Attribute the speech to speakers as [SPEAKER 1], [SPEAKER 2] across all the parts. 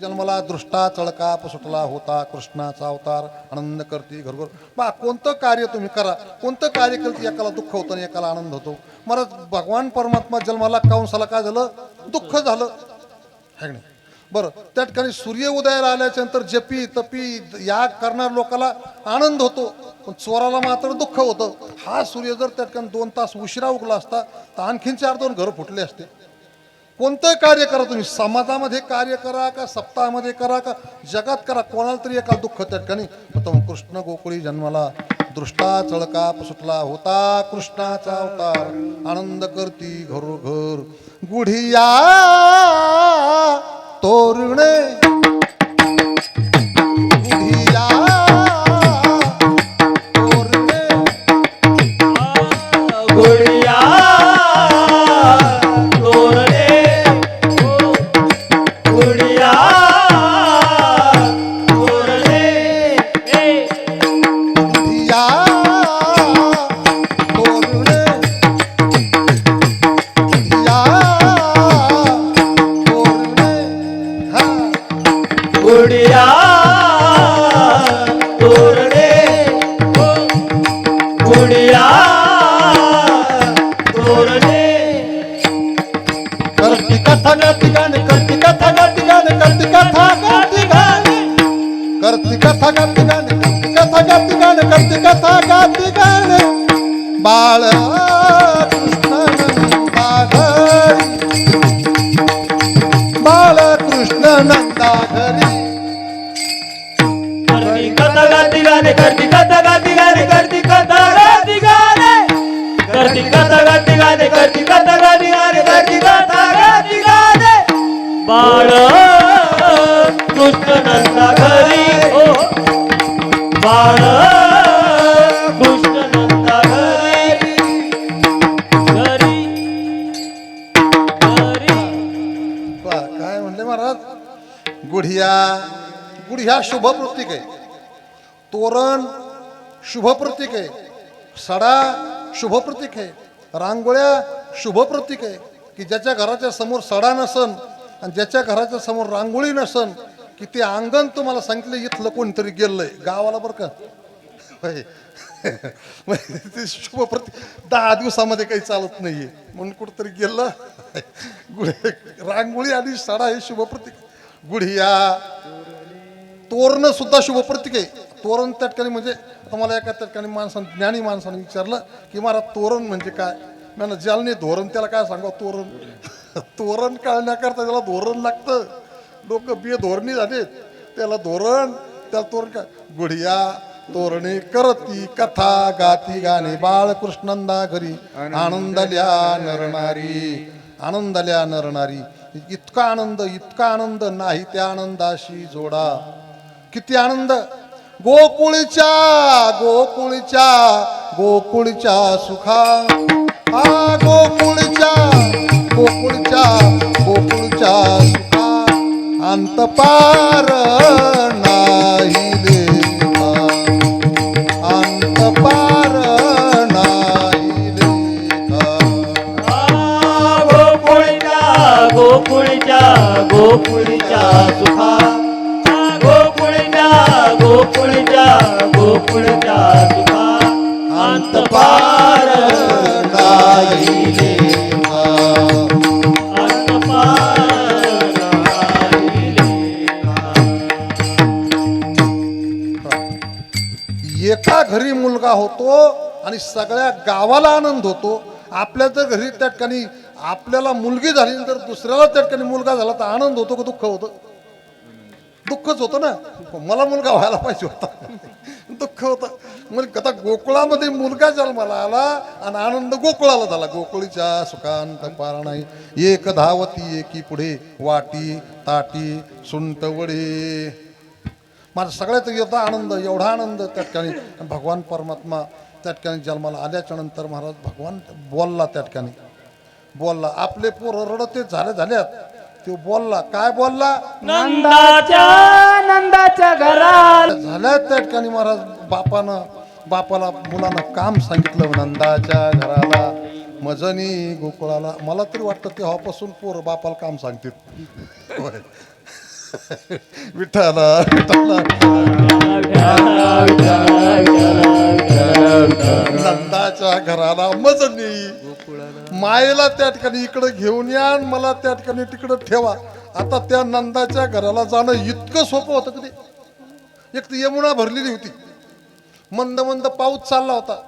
[SPEAKER 1] जन्माला दृष्टा चळका सुटला होता कृष्णाचा अवतार. आनंद करते घरघर. बा कोणतं कार्य तुम्ही करा. कोणतं कार्य करते एकाला दुःख होतं आणि एकाला आनंद होतो? मला भगवान परमात्मा जन्माला काउन्साला काय झालं? दुःख झालं. आहे नाही? बरं त्या ठिकाणी सूर्य उदयाला आल्याच्यानंतर जपी तपी याग करणाऱ्या लोकाला आनंद होतो. पण चोराला मात्र दुःख होतं. हा सूर्य जर त्या ठिकाणी दोन तास उशिरा उगला असता तर आणखीन चार दोन घर फुटले असते. कोणतं कार्य करा तुम्ही? समाजामध्ये कार्य करा का सप्ताहामध्ये करा का? जगात करा. कोणाला तरी एका दुःख त्या ठिकाणी कृष्ण गोकुळी जन्माला दृष्टा चळका सुटला होता. कृष्णाचा अवतार आनंद करती घरोघर गुढिया तोरणे. गुढिया बाळ कृष्णनंदा घरी
[SPEAKER 2] हो बाळ घरी घरी घरी.
[SPEAKER 1] वा, काय म्हणले महाराज? गुढिया गुढिया शुभ प्रतीक आहे. तोरण शुभ प्रतीक आहे. सडा शुभ प्रतीक आहे. रांगोळ्या शुभ प्रतीक आहे. की ज्याच्या घराच्या समोर सडा नसन आणि ज्याच्या घराच्या समोर रांगोळी नसन की ते अंगण तुम्हाला सांगितलं इथलं कोणतरी गेलंय. गावाला बरं का? म्हणजे ते शुभ प्रति दहा दिवसामध्ये काही चालत नाहीये. म्हणून कुठंतरी गेलं. गुढी रांगोळी आणि सडा हे शुभ प्रतीक. गुढिया तोरण सुद्धा शुभ प्रतीक आहे. तोरण त्या ठिकाणी म्हणजे आम्हाला एका त्या ठिकाणी माणसानं ज्ञानी माणसानं विचारलं की मला तोरण म्हणजे काय? मला जालने धोरण त्याला काय सांगा तोरण? तोरण काढण्याकरता त्याला धोरण लागतं. लोक बेधोरणी झालेत. त्याला धोरण त्याला तोरण काय गुढिया तोरणे करती कथा गाती गाणे. बाळकृष्णंदा घरी आनंदल्या नरणारी आनंदल्या नरणारी इतका आनंद इतका आनंद नाही त्या आनंदाशी जोडा. किती आनंद. गोकुळच्या गोकुळच्या गोकुळच्या सुखा. आ गोकुळच्या. गोकुळच्या गोकुळच्या सुखा अंत पार नाही लेखा अंत पार नाही लेखा
[SPEAKER 2] गोकुळच्या गोकुळच्या गोकुळच्या सुखा. गोकुळच्या गोकुळच्या गोकुळच्या
[SPEAKER 1] घरी होतो आणि सगळ्या गावाला आनंद होतो. आपल्या जर घरी त्या ठिकाणी आपल्याला मुलगी झाली तर दुसऱ्याला त्या ठिकाणी मुलगा झाला तर आनंद होतो का दुःख होतं? दुःखच होतं ना. मला मुलगा व्हायला पाहिजे होता. दुःख होतं. म्हणजे आता गोकुळामध्ये मुलगा जन्माला आला आणि आनंद गोकुळाला झाला. गोकुळीच्या सुखांत पारा नाही एक धावती एकी पुढे वाटी ताटी सुंट माझा सगळ्यात येता आनंद एवढा आनंद त्या ठिकाणी. भगवान परमात्मा त्या ठिकाणी जन्माला आल्याच्यानंतर महाराज भगवान बोलला त्या ठिकाणी. बोलला आपले पोरं रडते झाले झाल्यात. तो बोलला काय बोलला?
[SPEAKER 2] नंदाच्या नंदाच्या घरात.
[SPEAKER 1] झाल्या त्या ठिकाणी महाराज बापानं बापाला मुलानं काम सांगितलं नंदाच्या घराला. मजनी गोकुळाला. मला तरी वाटतं तेव्हापासून पोरं बापाला काम सांगतील. विठाला विठाला नंदाच्या घराला मजनी. मायेला त्या ठिकाणी इकडे घेऊन या आणि मला त्या ठिकाणी तिकडं ठेवा. आता त्या नंदाच्या घराला जाणं इतकं सोपं होतं कधी. एक तर यमुना भरलेली होती. मंद मंद पाऊस चालला होता.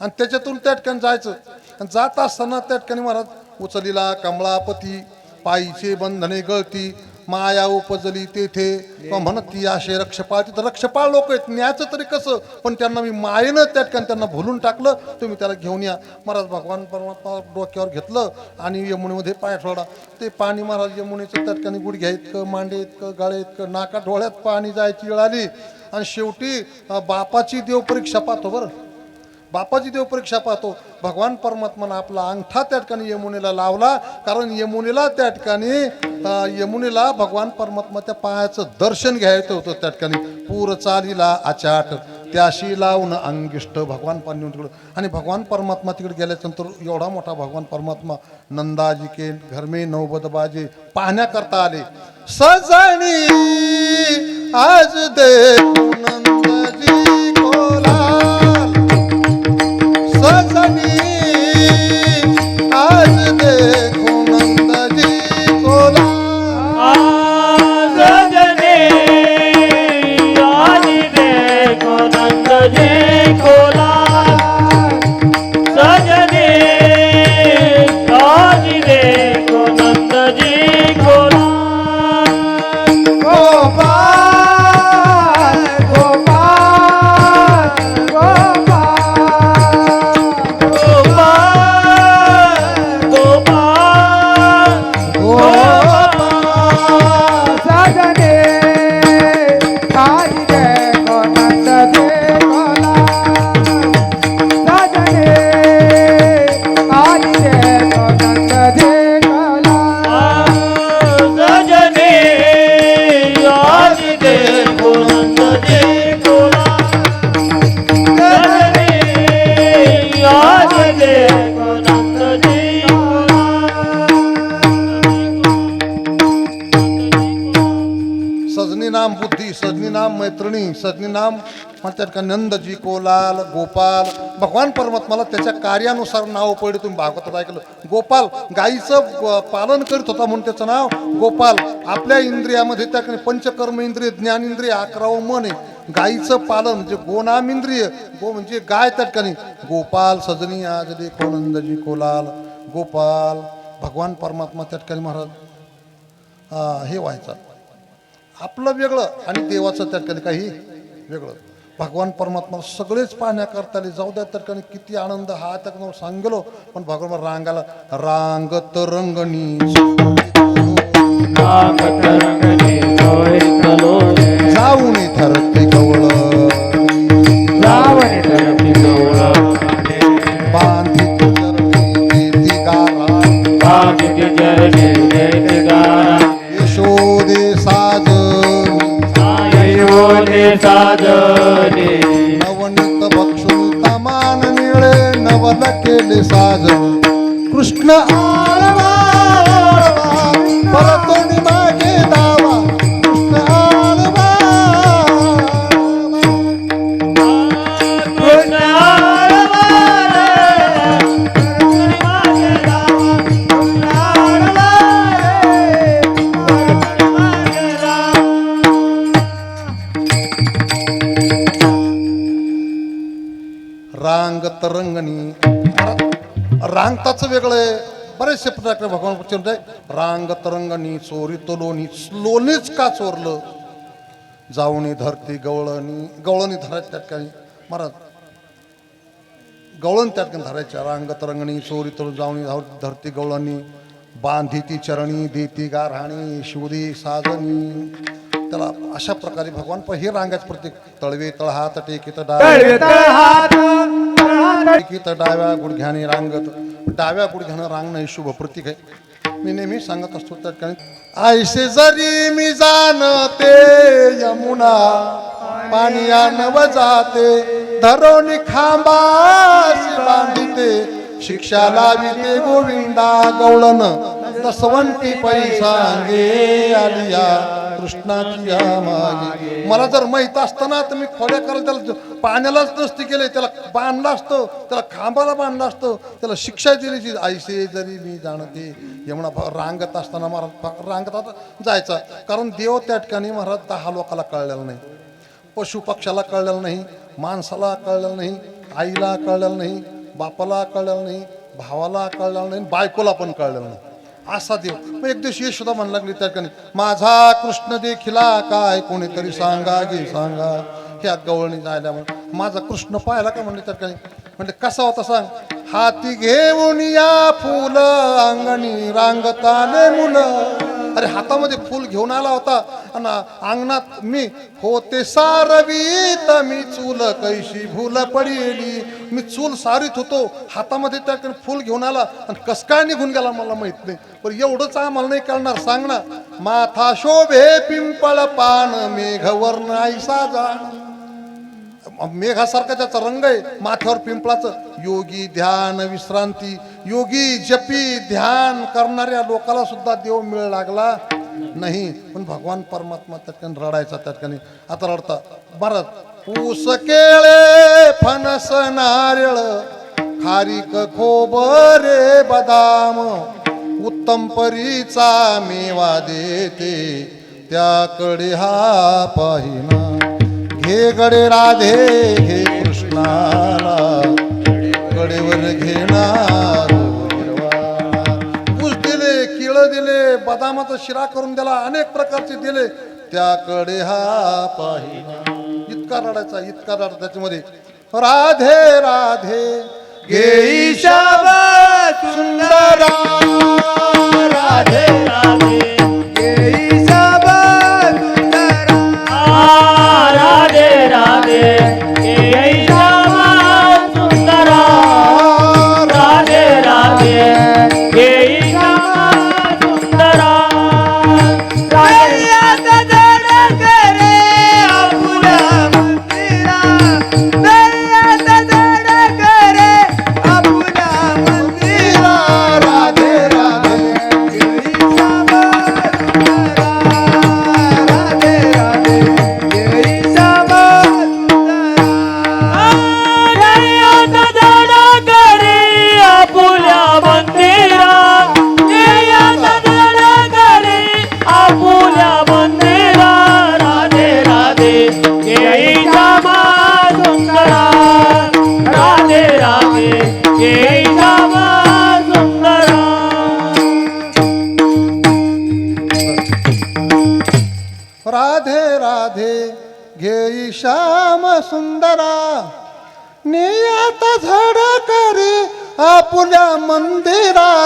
[SPEAKER 1] आणि त्याच्यातून त्या ठिकाणी जायचं. आणि जात असताना त्या ठिकाणी महाराज उचलीला कमळापती पायीचे बंधने गळती. माया उपजली तेथे. म्हणत ती आशे रक्षपाळ तिथं रक्षपाळ लोक आहेत. न्यायचं तरी कसं? पण त्यांना मी मायेनं त्या ठिकाणी त्यांना भुलून टाकलं. तुम्ही त्याला घेऊन या. महाराज भगवान परमात्मा डोक्यावर घेतलं आणि यमुनेमध्ये पाय ठेवला ते पाणी महाराज यमुनेचं त्या ठिकाणी गुडघ्या इतकं मांडे इतकं गाळे इतकं नाका डोळ्यात पाणी जायची वेळ आली. आणि शेवटी बापाची देवपरीक्षा पाहतो बरं. बापाची देव परीक्षा पाहतो. भगवान परमात्मानं आपला अंगठा त्या ठिकाणी यमुनेला लावला. कारण यमुनेला त्या ठिकाणी यमुनेला भगवान परमात्माच्या पायाचं दर्शन घ्यायचं होतं त्या ठिकाणी. पूर चालीला आचाट त्याशी लावून अंगिष्ट भगवान पाणी तिकडं. आणि भगवान परमात्मा तिकडे गेल्यानंतर एवढा मोठा भगवान परमात्मा नंदाजी के घरमे नवबदबाजी पाहण्याकरता आले. सजणी आज दे नंदाजी.
[SPEAKER 2] नंद
[SPEAKER 1] मैत्रिणी सजनी नाम म्हणतात का नंदजी कोलाल गोपाल. भगवान परमात्माला त्याच्या कार्यानुसार नाव पडले तुम्ही भागवतात ऐकलं. गोपाल गाईचं पालन करीत होता म्हणून त्याचं नाव गोपाल. आपल्या इंद्रियामध्ये त्या ठिकाणी पंचकर्म इंद्रिय ज्ञान इंद्रिय अकरावं मन आहे. गायीचं पालन म्हणजे गोनाम इंद्रिय गो म्हणजे गाय त्या ठिकाणी. गोपाल सजनी आज देखो कोलाल. गोपाल भगवान परमात्मा त्या ठिकाणी महाराज हा, हे व्हायचं. आपलं वेगळं आणि देवाचं त्या ठिकाणी काही वेगळं. भगवान परमात्मा सगळेच पाहण्याकरता जाऊ द्या त्या ठिकाणी किती आनंद हा त्या सांगलो पण भगवान रांगाला रांगत रंगणी रांग तरंगणी रांगताचं वेगळं आहे. बरेचसे प्रकार भगवान पुढचे रांग तरंगणी चोरी तोलोनी लोणीच का चोरलं? जाऊनी धरती गवळणी गवळणी धरायच्या त्या ठिकाणी महाराज गवळण त्या ठिकाणी धरायच्या. रांग तरंगणी चोरी तोल जाऊनी धरती गवळणी. बांधी ती चरणी देती गारहाणी शिवरी साजनी त्याला अशा प्रकारे भगवान पण हे रांगाच प्रत्येक. तळवे तळहात टेकित डावे तर डाव्या गुडघ्याने रांगत. डाव्या गुडघ्यानं रांगणं हे शुभ प्रतीक आहे. मी नेहमी सांगत असतो त्या ठिकाणी आयसे जरी मी जाणते यमुना पाणी नव जाते धरोनी खांबास बांधिते शिक्षा लाविते गोविंदा गवळण दसवंती पैसांगे आलिया. कृष्णाची मागे. मला जर माहीत असताना तर मी खोड्या करायला त्याला पाण्यालाच नसती केले. त्याला बांधलं असतं. त्याला खांबाला बांधलं असतं. त्याला शिक्षा दिली आईसे जरी मी जाणते. यमुना रांगत असताना महाराज रांगत आता जायचा कारण देव त्या ठिकाणी महाराज दहा लोकाला कळलेला नाही. पशु पक्षाला कळलेलं नाही. माणसाला कळलेलं नाही. आईला कळलेलं नाही. बापाला कळलेलं नाही. भावाला कळलेलं नाही. बायकोला पण कळलेलं नाही. असा देव. मग एक दिवशी यशोदा म्हणू लागली त्या ठिकाणी माझा कृष्ण देखिला काय कोणीतरी सांगा गे सांगा. ह्या गवळणी जायल्यामुळे माझा कृष्ण पाहिला का? म्हणले त्या ठिकाणी. म्हणजे कसा होता सांग. हाती घेऊन या फुल अंगणी रांगताने मुलं. अरे हातामध्ये फुल घेऊन आला होता. आणि अंगणात मी होते सारवीत. मी चूल कैशी भूल पडली. मी चूल सारीत होतो. हातामध्ये त्या फुल घेऊन आला. आणि कस काय निघून गेला मला माहीत नाही. पण एवढंच आम्हाला नाही कळणार. सांग ना. माथा शोभे पिंपळ पान मेघवर्ण ऐसा जाण. मेघासारखा त्याचा रंग आहे. माथ्यावर पिंपळाचं. योगी ध्यान विश्रांती. योगी जपी ध्यान करणाऱ्या लोकाला सुद्धा देव मिळ लागला नाही. पण भगवान परमात्मा त्या ठिकाणी रडायचा त्या ठिकाणी आता रडता. भारत ऊस केळे फणस नारळ खारीक खोबरे बदाम उत्तम परीचा मेवा देते. त्याकडे हा पाहिना. घे गडे राधे घे कृष्णाला. गडेवर घेणार ऊस दिले किळ दिले बदामाचा शिरा करून दिला अनेक प्रकारचे दिले. त्याकडे हा पाहिना. इतका रडायचा इतका रडा त्याच्यामध्ये. राधे राधे घे
[SPEAKER 2] सुंदरा. राधे राधे.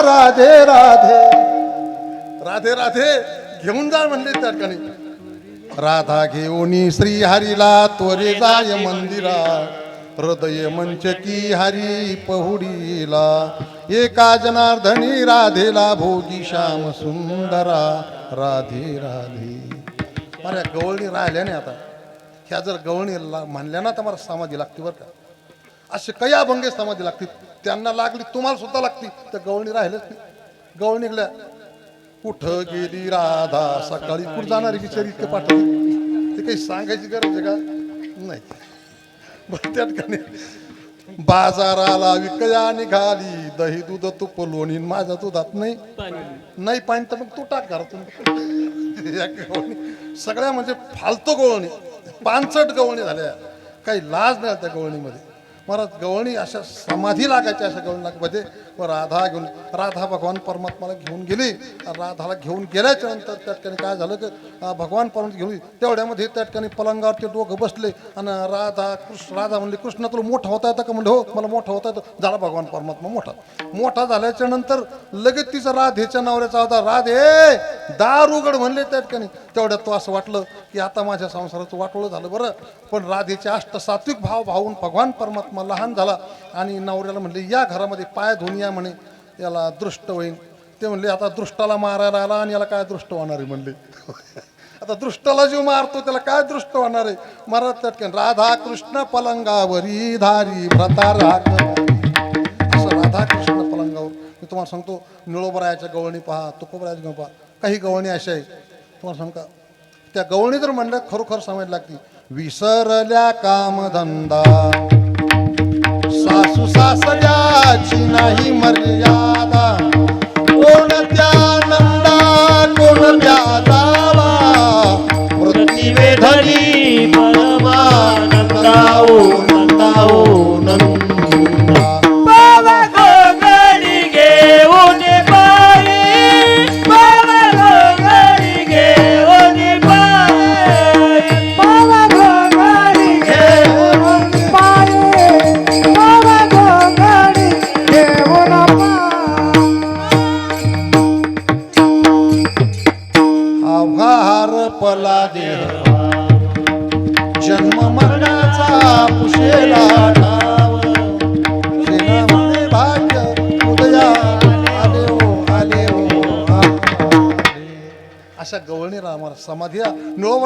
[SPEAKER 1] राधे राधे. राधे राधे. घेऊन जा म्हणले त्या ठिकाणी. राधा घेऊन श्री हरीला त्वरे जाय मंदिरा. हृदय मंचकी हरी पहुडीला. एका जनार्दनी राधेला भोगी श्याम सुंदरा. राधे राधे. अरे गवळणी राहिल्या नाही आता. ह्या जर गवळणी म्हणल्या ना तर मला समाधी लागते बरं का. असे काही अभंगे समाधी लागते त्यांना लागली तुम्हाला सुद्धा लागती. तर गवळणी राहिलंच नाही. गवळणी निघल्या. कुठं गेली राधा सकाळी? कुठं जाणारी बिचारी इतके पाठवली? ते काही सांगायची गरज आहे का? नाही. बरं त्या ठिकाणी बाजाराला विकया निघाली. दही दूध तूप लोणी माझ्या दुधात नाही. नाही पाणी तर मग तू टाक घरातून. गवळणी. सगळ्या म्हणजे फालतू गवळणी. पानसट गवळणी झाल्या. काही लाज नाही त्या गवळणीमध्ये. महाराज गवळणी अशा समाधी लागायच्या अशा गवळणीमध्ये. व राधा घेऊन राधा भगवान परमात्माला घेऊन गेली. राधाला घेऊन गेल्याच्यानंतर त्या ठिकाणी काय झालं की भगवान परमात्मा घेऊन तेवढ्यामध्ये त्या ठिकाणी पलंगावरचे दोघं बसले. आणि राधा कृष्ण राधा म्हणले कृष्ण तुला मोठा होता येतं का? म्हणलं हो मला मोठा होता येतो. झाला भगवान परमात्मा मोठा. मोठा झाल्याच्यानंतर लगेच तिचा राधेच्या नवऱ्याचा होता. राधे दार उघड म्हणले त्या ठिकाणी. तेवढ्यात तो असं वाटलं की आता माझ्या संसाराचं वाटोळं झालं बरं. पण राधेचे अष्ट सात्विक भाव भावून भगवान परमात्मा लहान झाला. आणि नवऱ्याला म्हणले या घरामध्ये पाय धुवून या म्हणे याला दृष्ट होईन. ते म्हणले आता दृष्टाला मारायला आला आणि याला काय दृष्ट होणार आहे म्हणले. आता दृष्टाला जीव मारतो त्याला काय दृष्ट होणार आहे? महाराज त्यात राधा कृष्ण पलंगावरी धारी भ्रता असं राधा कृष्ण पलंगावर. मी तुम्हाला सांगतो निळोबरायाच्या गवळणी पहा तुकोबरायाची गवळ पहा. काही गवळणी अशा आहे तुम्हाला सांगता का? त्या गवळणी जर म्हणल्या खरोखर समज लागती विसरल्या कामधंदा. सासू नाही मर्यादा.
[SPEAKER 2] कोण त्या नंदा
[SPEAKER 1] कोण दावा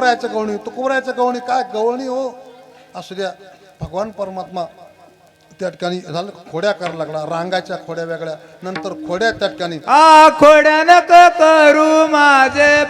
[SPEAKER 1] निळवरायचं गवळणी तुकोबरायचं गवळणी काय? गवळणी हो. असू द्या. भगवान परमात्मा त्या ठिकाणी झालं खोड्या करायला लागला रांगाच्या खोड्या वेगळ्या. नंतर खोड्या त्या ठिकाणी.
[SPEAKER 3] बाबा खोड्या नक करू माझे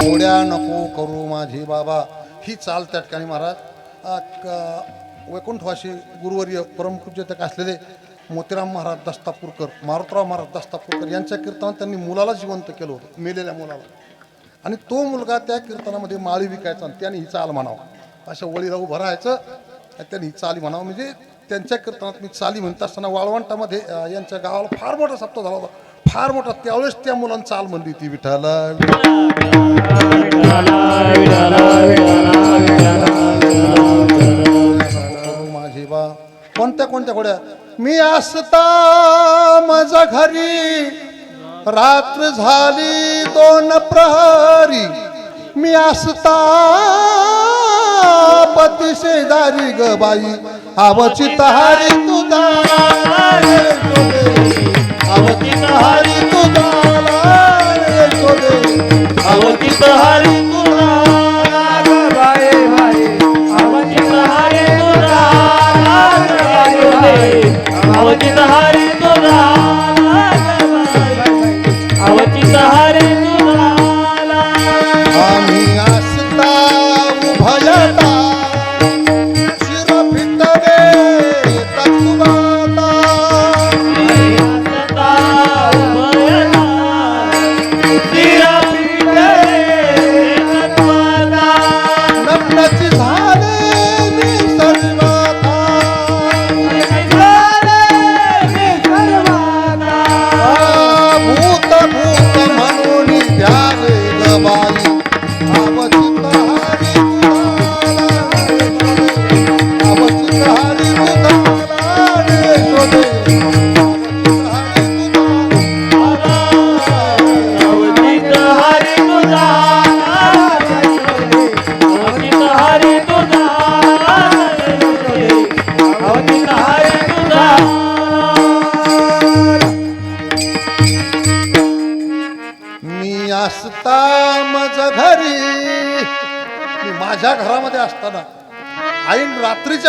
[SPEAKER 1] खोड्या नको करू माझी बाबा. ही चाल त्या ठिकाणी महाराज. आ, वैकुंठवासी गुरुवर्य परमपूज्यतक असलेले मोतीराम महाराज दस्तापूरकर मारुतराव महाराज दस्तापूरकर यांच्या कीर्तनात त्यांनी मुलाला जिवंत केलं होतं मेलेल्या मुलाला. आणि तो मुलगा त्या कीर्तनामध्ये माळी विकायचा आणि त्याने ही चाल म्हणावं. अशा वळीला उभं राहायचं आणि त्यांनी ही चाली म्हणावं. म्हणजे त्यांच्या कीर्तनात मी चाली म्हणत असताना वाळवंटामध्ये यांच्या गावाला फार मोठा सप्ताह झाला होता. फार मोठा त्यावेळेस त्या मुलांना चाल म्हणली ती विठाला माझे बा कोणत्या कोणत्या घोड्या? मी असता माझ्या घरी. रात्र झाली दोन प्रहरी. मी असता पती शेजारी ग बाई. आवची तहारी तुझा
[SPEAKER 2] अवतीत हरी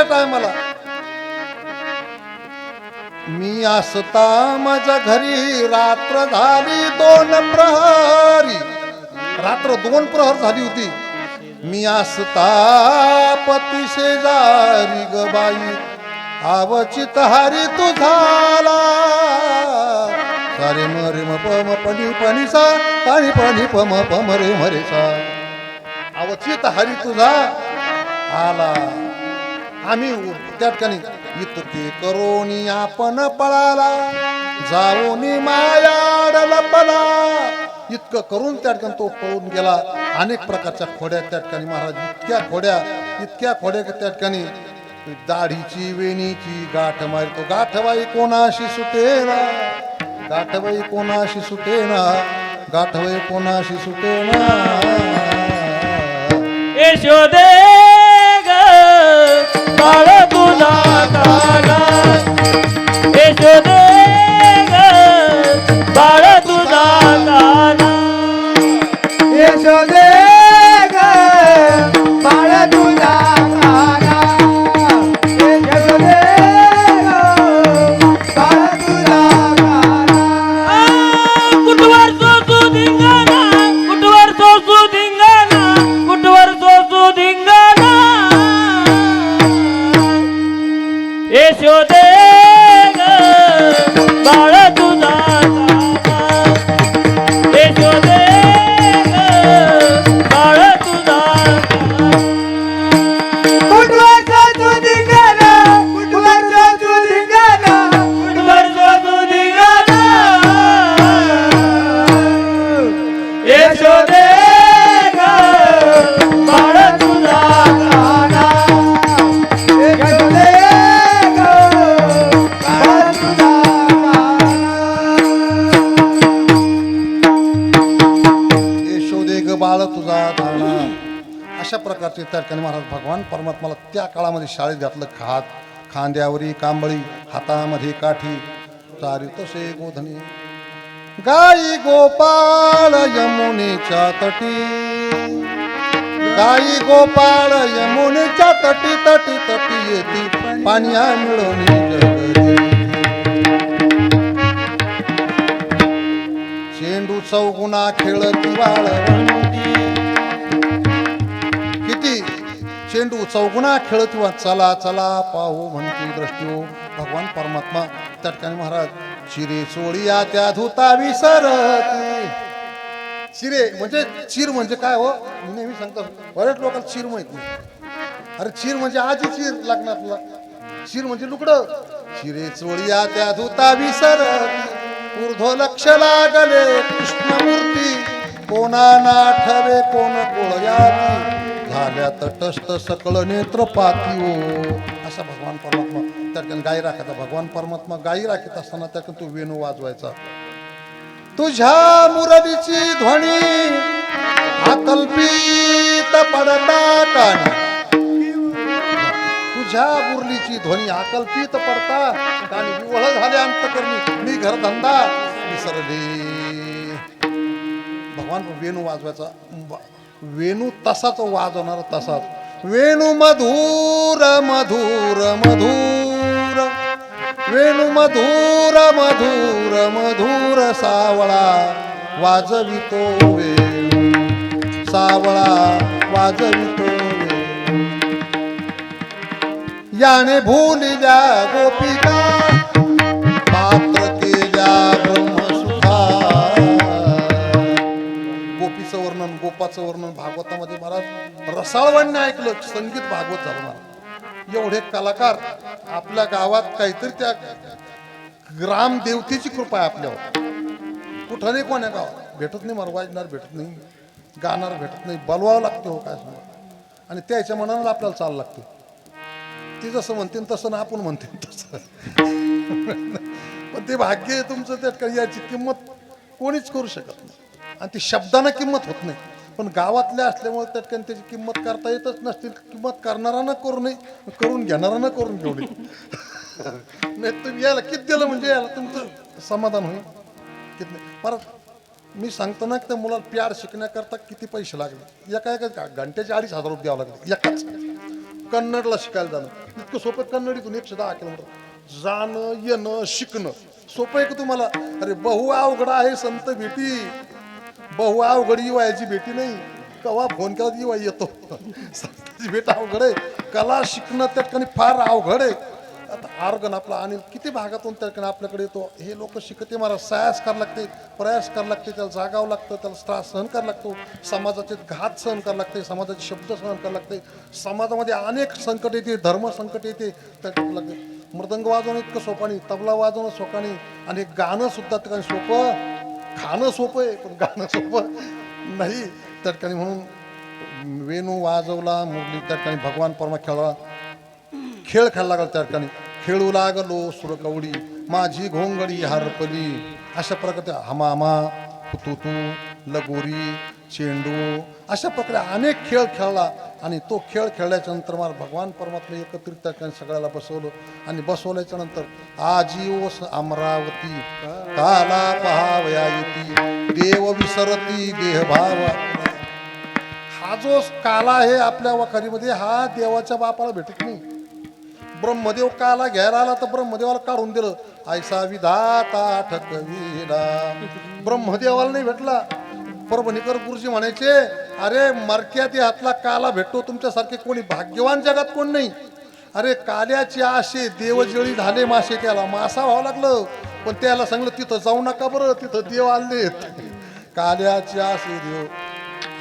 [SPEAKER 1] टायमाला मी असता माझ्या घरी रात्र झाली दोन प्रहरी. रात्र दोन प्रहर झाली होती. मी असता पती शेजारी ग बाई. आवचित हरी तू झाला. सारे मरे म प म पणी पनी सा पाणी पाणी प म प म रे मरे सा. अवचित हरी तुझा आला. आम्ही त्या ठिकाणी इतके करोनी आपण पळाला जाऊन मायाडला पळा. इतकं करून त्या ठिकाणी तो पळून गेला. अनेक प्रकारच्या खोड्या त्या ठिकाणी महाराज इतक्या खोड्या इतक्या खोड्या त्या ठिकाणी दाढीची वेणीची गाठ मारतो गाठबाई कोणाशी सुटेना? गाठबाई कोणाशी सुटेना? गाठबाई कोणाशी सुटेना?
[SPEAKER 2] यशोदे
[SPEAKER 1] कार्यक्रमात मला त्या काळामध्ये शाळेत घातलं खात खांद्यावरी कांबळी हातामध्ये काठी. चारी तसे गोधनी. गाई गोपाळ यमुनेच्या तटी. गाई गोपाळ यमुनेच्या तटी तटी तटी येती. पाण्या मिळवणी चेंडू चौगुणा खेळती वाळ चेंडू चौगुणा खेळती किंवा चला चला पाहू म्हणती दृष्टी भगवान परमात्मा त्या ठिकाणी महाराज चिरे चोळिया त्या धुता विसरती. चिरे म्हणजे चीर म्हणजे काय हो? मी नेहमी सांगतो. बऱ्याच लोकांना चीर माहीत नाही. अरे चीर म्हणजे आजी चीर लग्नातला. चीर म्हणजे लुकड चिरे चोळिया त्या धुता विसरती. ऊर्ध्व लक्ष लागले कृष्णमूर्ती. कोणा नाठवे कोण कोळयाती झाल्या तटस्थ सकळ नेत्र पाती असा भगवान परमात्मा त्याकडे गाई राखायचा भगवान परमात्मा गाई राखत असताना त्याकडे तू तो वेणू वाजवायचा. तुझ्या मुरलीची ध्वनी आकल्पित पडता कानी. तुझ्या मुरलीची ध्वनी आकल्पित पडता कानी. विवळ झाले अंतकरणी. मी घरधंदा विसरले. भगवान वेणू वाजवायचा. वेणू तसाच वाजवणार तसाच. वेणू मधुर मधुर मधुर. वेणू मधुर मधुर मधुर सावळा वाजवितो वेणू. सावळा वाजवितो याने भूलिल्या गोपिका. गोपाचं वर्णन भागवतामध्ये महाराज रसाळवांनी ऐकलं संगीत भागवत झालं महाराज एवढे कलाकार आपल्या गावात काहीतरी त्या ग्रामदेवतेची कृपा आहे आपल्यावर. कुठं नाही कोण्या गावात. भेटत नाही मला वाजणार भेटत नाही गाणार भेटत नाही बोलवावं लागते हो काय सांगा. आणि त्याच्या मनानं आपल्याला चाल लागते. ते जसं म्हणते तसं ना आपण म्हणते तसं. पण ते भाग्य आहे तुमचं त्यात काही याची किंमत कोणीच करू शकत नाही. आणि ती शब्दानं किंमत होत नाही. पण गावातल्या असल्यामुळे त्या ठिकाणी त्याची किंमत करता येतच नसतील. किंमत करणारानं करू नये करून घेणारानं करून घेऊ नये. नाही तुम्ही यायला किती दिलं म्हणजे याला तुमचं समाधान होईल. किती परत मी सांगतो ना की त्या मुलाला प्यार शिकण्याकरता किती पैसे लागले. एका एका घंट्याचे अडीच हजार रुपये द्यावं लागले. एकाच. कन्नडला शिकायला जाणं. इतकं सोपं कन्नडीतून एकशे दहा किलोमीटर. जाणं येणं शिकणं. सोपं आहे का तुम्हाला? अरे बहु अवघड आहे संत भेटी. बहु अवघड युवायाची भेटी नाही. कवा फोन केला युवा येतो. संताची भेट अवघड आहे. कला शिकणं त्या ठिकाणी फार अवघड आहे. आता आरोग्य आपला आणि किती भागातून त्या ठिकाणी आपल्याकडे येतो. हे लोक शिकते मला सायास करावं लागते प्रयास करावं लागते त्याला जागावं लागतं त्याला त्रास सहन करावं लागतो. समाजाचे घात सहन करावं लागते समाजाचे शब्द सहन करावं लागते. समाजामध्ये अनेक संकट येते धर्म संकट येते. त्या ठिकाणी लागते मृदंग वाजवणं इतकं सोपानी तबला वाजवणं सोपानी आणि गाणं सुद्धा त्या ठिकाणी सोपं. खाणं सोपं आहे पण गाणं सोपं नाही. त्या ठिकाणी म्हणून वेणू वाजवला मुरली त्या ठिकाणी भगवान परमा खेळला. खेळ खेळला लागला त्या ठिकाणी खेळू लागलो सुरकवडी माझी घोंगडी हरपली. अशा प्रकारे हमामा तू लगोरी चेंडू अशा प्रकारे अनेक खेळ खेळला आणि तो खेळ खेळल्याच्या नंतर मला भगवान परमात्मा एकत्रित त्या सगळ्याला बसवलं. आणि बसवल्याच्या नंतर आजी अमरावती काला पहावया येती देव विसरती देहभाव हा जो काला आहे आपल्या वखारीमध्ये हा देवाच्या बापाला भेटत नाही. ब्रह्मदेव काला घ्यायला आला तर ब्रह्मदेवाला काढून दिलं. आयसा विधाता ठकविला. ब्रह्मदेवाला नाही भेटला. परभणीकर गुरुजी म्हणायचे अरे मरक्यात हातला काला भेटतो तुमच्यासारखे कोणी भाग्यवान जगात कोण नाही. अरे काल्याची आशे देवजळी झाले मासे त्याला मासा व्हावं लागलं. पण त्याला सांगलं तिथं जाऊ नका बरं तिथं देव आलेत काल्याची आशे देव.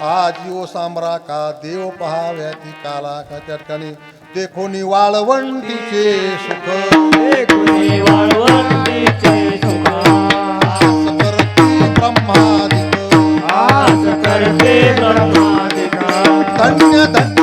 [SPEAKER 1] आजीव सांबरा का देव पहाव्या ती काला का त्या ठिकाणी देखोनी वाळवंटीचे सुख.
[SPEAKER 2] कुणी वाळवंटीचे
[SPEAKER 1] करते ब्रह्मादिक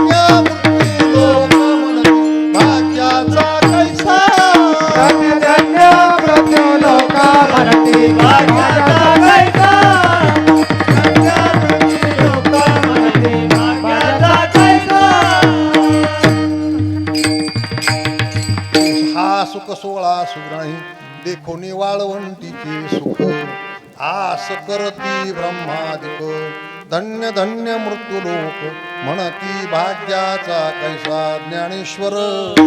[SPEAKER 1] म्हणती भाग्याचा